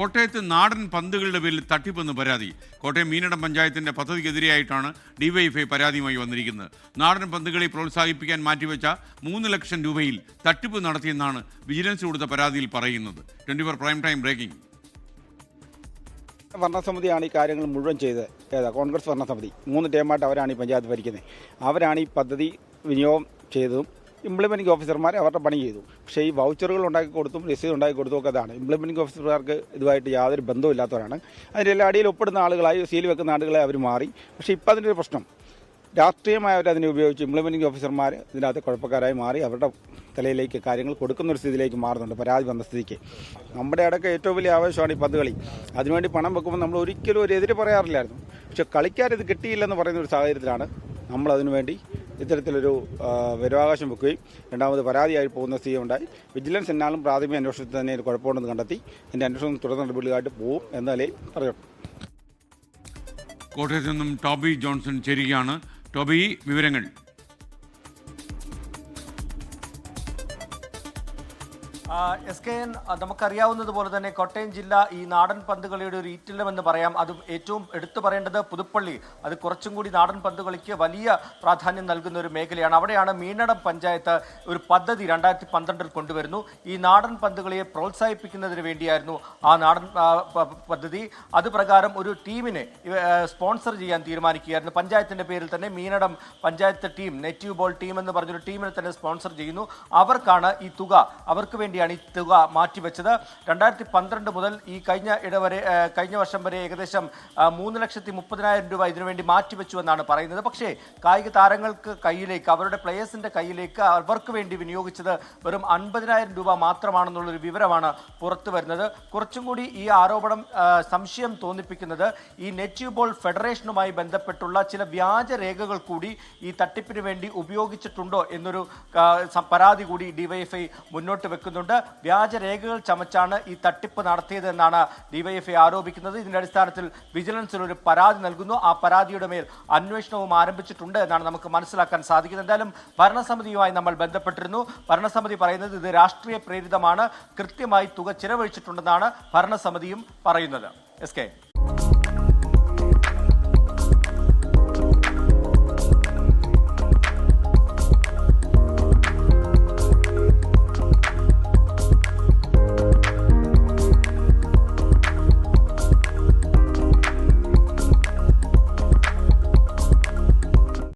കോട്ടയത്ത് നാടൻ പന്തുകളുടെ പേരിൽ തട്ടിപ്പെന്ന് പരാതി. കോട്ടയം മീനടം പഞ്ചായത്തിന്റെ പദ്ധതിക്കെതിരെയായിട്ടാണ് ഡിവൈഎഫ്ഐ പരാതിയുമായി വന്നിരിക്കുന്നത്. നാടൻ പന്തുകളെ പ്രോത്സാഹിപ്പിക്കാൻ മാറ്റിവെച്ച മൂന്ന് ലക്ഷം രൂപയിൽ തട്ടിപ്പ് നടത്തിയെന്നാണ് വിജിലൻസ് കൊടുത്ത പരാതിയിൽ പറയുന്നത്. Twenty four prime time breaking. ഭരണസമിതിയാണ് ഈ കാര്യങ്ങൾ മുഴുവൻ ചെയ്തത് ഏതാ കോൺഗ്രസ് ഭരണസമിതി. മൂന്ന് ടേമായിട്ട് അവരാണ് ഈ പഞ്ചായത്ത് ഭരിക്കുന്നത്. അവരാണ് ഈ പദ്ധതി വിനിയോഗം ചെയ്തതും ഇംപ്ലിമെന്റിംഗ് ഓഫീസർമാർ അവരുടെ പണി ചെയ്തു. പക്ഷേ ഈ വൗച്ചറുകൾ ഉണ്ടാക്കി കൊടുത്തും രസീത് ഉണ്ടാക്കി കൊടുത്തും ഒക്കെ അതാണ്. ഇംപ്ലിമെന്റിംഗ് ഓഫീസർമാർക്ക് ഇതുമായിട്ട് യാതൊരു ബന്ധമില്ലാത്തവരാണ് അതിന്റെ എല്ലാ അടിയിൽ ഒപ്പിടുന്ന ആളുകളായി സീൽ വെക്കുന്ന ആളുകളെ അവർ മാറി. പക്ഷേ ഇപ്പം അതിന്റെ ഒരു പ്രശ്നം. രാഷ്ട്രീയമായി അവർ അതിനെ ഉപയോഗിച്ച് ഇംപ്ലിമെന്റിംഗ് ഓഫീസർമാർ ഇതിനകത്ത് കുഴപ്പക്കാരായി മാറി അവരുടെ തലയിലേക്ക് കാര്യങ്ങൾ കൊടുക്കുന്ന ഒരു സ്ഥിതിയിലേക്ക് മാറുന്നുണ്ട് പരാതി വന്ന സ്ഥിതിക്ക്. നമ്മുടെ അടക്കം ഏറ്റവും വലിയ ആവശ്യമാണ് ഈ പന്തുകളി. അതിനുവേണ്ടി പണം വെക്കുമ്പോൾ നമ്മൾ ഒരിക്കലും ഒരു എതിര് പറയാറില്ലായിരുന്നു. പക്ഷെ കളിക്കാരിത് കിട്ടിയില്ലെന്ന് പറയുന്ന ഒരു സാഹചര്യത്തിലാണ് നമ്മൾ അതിനുവേണ്ടി ഇത്തരത്തിലൊരു ആ, വരവാവകാശം വെക്കുകയും രണ്ടാമത് പരാതിയായി പോകുന്ന സ്ഥിതി ഉണ്ടായി. വിജിലൻസ് എന്നാലും പ്രാഥമിക അന്വേഷണത്തിൽ തന്നെ ഒരു കുഴപ്പമുണ്ടെന്ന് കണ്ടെത്തി. എന്റെ അന്വേഷണം തുടർ നടപടികളായിട്ട് പോകും എന്നാലേ നിലയിൽ പറയട്ടെ കോട്ടയത്ത് നിന്നും ടോബി ജോൺസൺ ചേരുകയാണ്. ടോബി വിവരങ്ങൾ. എസ് കെ എൻ നമുക്കറിയാവുന്നതുപോലെ തന്നെ കോട്ടയം ജില്ല ഈ നാടൻ പന്തുകളിയുടെ ഒരു ഈറ്റില്ലമെന്ന് പറയാം. അത് ഏറ്റവും എടുത്തു പറയേണ്ടത് പുതുപ്പള്ളി. അത് കുറച്ചും കൂടി നാടൻ പന്തുകളിക്ക് വലിയ പ്രാധാന്യം നൽകുന്ന ഒരു മേഖലയാണ്. അവിടെയാണ് മീനടം പഞ്ചായത്ത് ഒരു പദ്ധതി രണ്ടായിരത്തി പന്ത്രണ്ടിൽ കൊണ്ടുവരുന്നു. ഈ നാടൻ പന്തുകളിയെ പ്രോത്സാഹിപ്പിക്കുന്നതിന് വേണ്ടിയായിരുന്നു ആ നാടൻ പദ്ധതി. അത് പ്രകാരം ഒരു ടീമിനെ സ്പോൺസർ ചെയ്യാൻ തീരുമാനിക്കുകയായിരുന്നു. പഞ്ചായത്തിന്റെ പേരിൽ തന്നെ Meenadam panchayat team native ball team എന്ന് പറഞ്ഞൊരു ടീമിനെ തന്നെ സ്പോൺസർ ചെയ്യുന്നു. അവർക്കാണ് ഈ തുക. അവർക്ക് വേണ്ടിയാണ് ഈ തുക മാറ്റിവെച്ചത്. രണ്ടായിരത്തി പന്ത്രണ്ട് മുതൽ ഈ കഴിഞ്ഞ ഇടവരെ കഴിഞ്ഞ വർഷം വരെ ഏകദേശം മൂന്ന് ലക്ഷത്തി മുപ്പതിനായിരം രൂപ ഇതിനുവേണ്ടി മാറ്റിവെച്ചു എന്നാണ് പറയുന്നത്. പക്ഷേ കായിക താരങ്ങൾക്ക് കയ്യിലേക്ക് അവരുടെ പ്ലേയേഴ്സിന്റെ കയ്യിലേക്ക് അവർക്ക് വേണ്ടി വിനിയോഗിച്ചത് വെറും അൻപതിനായിരം രൂപ മാത്രമാണെന്നുള്ളൊരു വിവരമാണ് പുറത്തു വരുന്നത്. കുറച്ചും കൂടി ഈ ആരോപണം സംശയം തോന്നിപ്പിക്കുന്നത് ഈ നെറ്റ് ബോൾ ഫെഡറേഷനുമായി ബന്ധപ്പെട്ടുള്ള ചില വ്യാജ രേഖകൾ കൂടി ഈ തട്ടിപ്പിന് വേണ്ടി ഉപയോഗിച്ചിട്ടുണ്ടോ എന്നൊരു പരാതി കൂടി ഡിവൈഎഫ്ഐ മുന്നോട്ട് വെക്കുന്നുണ്ട്. വ്യാജ രേഖകൾ ചമച്ചാണ് ഈ തട്ടിപ്പ് നടത്തിയതെന്നാണ് ഡിവൈഎഫ്ഐ ആരോപിക്കുന്നത്. ഇതിന്റെ അടിസ്ഥാനത്തിൽ വിജിലൻസിൽ ഒരു പരാതി നൽകുന്നു. ആ പരാതിയുടെ മേൽ അന്വേഷണവും ആരംഭിച്ചിട്ടുണ്ട് എന്നാണ് നമുക്ക് മനസ്സിലാക്കാൻ സാധിക്കുന്നത്. എന്തായാലും ഭരണസമിതിയുമായി നമ്മൾ ബന്ധപ്പെട്ടിരുന്നു. ഭരണസമിതി പറയുന്നത് ഇത് രാഷ്ട്രീയ പ്രേരിതമാണ്. കൃത്യമായി തുക ചിലവഴിച്ചിട്ടുണ്ടെന്നാണ് ഭരണസമിതിയും പറയുന്നത്. S K.